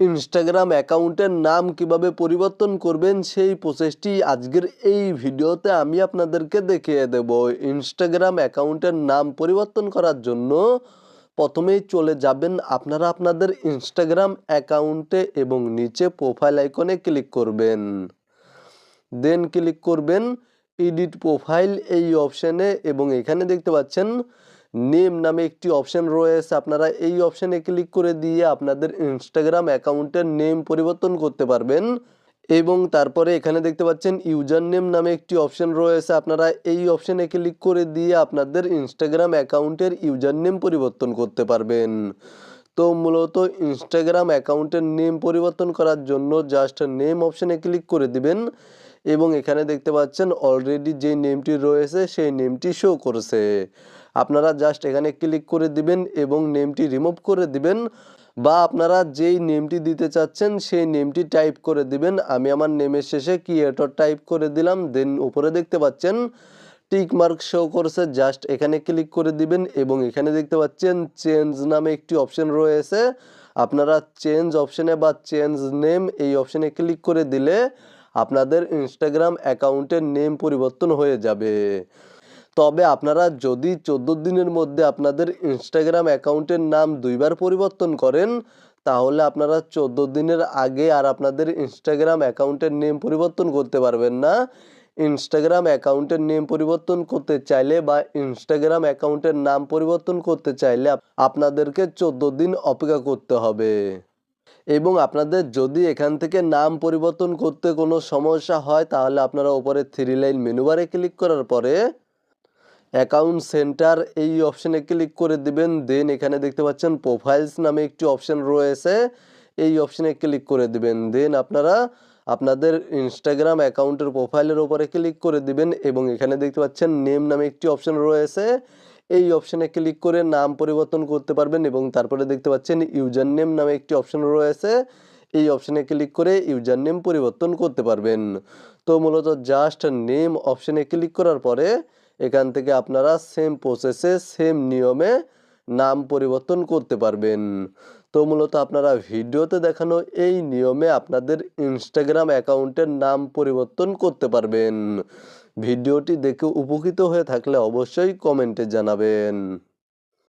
Instagram অ্যাকাউন্টের নাম কীভাবে পরিবর্তন করবেন সেই প্রসেসটি আজকের এই ভিডিওতে আমি আপনাদেরকে দেখিয়ে দেব। ইনস্টাগ্রাম অ্যাকাউন্টের নাম পরিবর্তন করার জন্য প্রথমেই চলে যাবেন আপনারা আপনাদের ইনস্টাগ্রাম অ্যাকাউন্টে এবং নিচে প্রোফাইল আইকনে ক্লিক করবেন। দেন ক্লিক করবেন, এডিট প্রোফাইল এই অপশানে এবং এখানে দেখতে পাচ্ছেন নেম নামে একটি অপশান রয়েছে। আপনারা এই অপশানে ক্লিক করে দিয়ে আপনাদের ইনস্টাগ্রাম অ্যাকাউন্টের নেম পরিবর্তন করতে পারবেন এবং তারপরে এখানে দেখতে পাচ্ছেন ইউজার নেম নামে একটি অপশান রয়েছে। আপনারা এই অপশানে ক্লিক করে দিয়ে আপনাদের ইনস্টাগ্রাম অ্যাকাউন্টের ইউজার নেম পরিবর্তন করতে পারবেন। তো মূলত ইনস্টাগ্রাম অ্যাকাউন্টের নেম পরিবর্তন করার জন্য জাস্ট নেম অপশানে ক্লিক করে দিবেন এবং এখানে দেখতে পাচ্ছেন অলরেডি যে নেমটি রয়েছে, সেই নেমটি শো করছে। আপনারা জাস্ট এখানে ক্লিক করে দিবেন এবং নেমটি রিমুভ করে দিবেন বা আপনারা যেই নেমটি দিতে চাচ্ছেন সেই নেমটি টাইপ করে দিবেন। আমি আমার নেমের শেষে ক্রিয়েটর টাইপ করে দিলাম দেন উপরে দেখতে পাচ্ছেন টিক মার্ক শো করছে। জাস্ট এখানে ক্লিক করে দিবেন এবং এখানে দেখতে পাচ্ছেন চেঞ্জ নামে একটি অপশন রয়েছে। আপনারা চেঞ্জ অপশনে বা চেঞ্জ নেম এই অপশনে ক্লিক করে দিলে আপনাদের ইনস্টাগ্রাম অ্যাকাউন্টের নেম পরিবর্তন হয়ে যাবে। তবে আপনারা যদি চোদ্দ দিনের মধ্যে আপনাদের ইনস্টাগ্রাম অ্যাকাউন্টের নাম দুইবার পরিবর্তন করেন, তাহলে আপনারা চোদ্দ দিনের আগে আর আপনাদের ইনস্টাগ্রাম অ্যাকাউন্টের নেম পরিবর্তন করতে পারবেন না। ইনস্টাগ্রাম অ্যাকাউন্টের নেম পরিবর্তন করতে চাইলে বা ইনস্টাগ্রাম অ্যাকাউন্টের নাম পরিবর্তন করতে চাইলে আপনাদেরকে চোদ্দ দিন অপেক্ষা করতে হবে। এবং আপনাদের যদি এখান থেকে নাম পরিবর্তন করতে কোনো সমস্যা হয়, তাহলে আপনারা উপরে থ্রি লাইন মেনু বারে ক্লিক করার পরে অ্যাকাউন্ট সেন্টার এই অপশানে ক্লিক করে দিবেন। দেন এখানে দেখতে পাচ্ছেন প্রোফাইলস নামে একটি অপশান রয়েছে। এই অপশানে ক্লিক করে দিবেন। দেন আপনারা আপনাদের ইনস্টাগ্রাম অ্যাকাউন্টের প্রোফাইলের উপরে ক্লিক করে দিবেন এবং এখানে দেখতে পাচ্ছেন নেম নামে একটি অপশান রয়েছে। এই অপশানে ক্লিক করে নাম পরিবর্তন করতে পারবেন এবং তারপরে দেখতে পাচ্ছেন ইউজার নেম নামে একটি অপশান রয়েছে। এই অপশানে ক্লিক করে ইউজার নেম পরিবর্তন করতে পারবেন। তো মূলত জাস্ট নেম অপশানে ক্লিক করার পরে এখান থেকে আপনারা সেম প্রসেসে সেম নিয়মে নাম পরিবর্তন করতে পারবেন। তো মূলত আপনারা ভিডিওতে দেখানো এই নিয়মে আপনাদের ইনস্টাগ্রাম অ্যাকাউন্টের নাম পরিবর্তন করতে পারবেন। ভিডিওটি দেখে উপকৃত হয়ে থাকলে অবশ্যই কমেন্টে জানাবেন।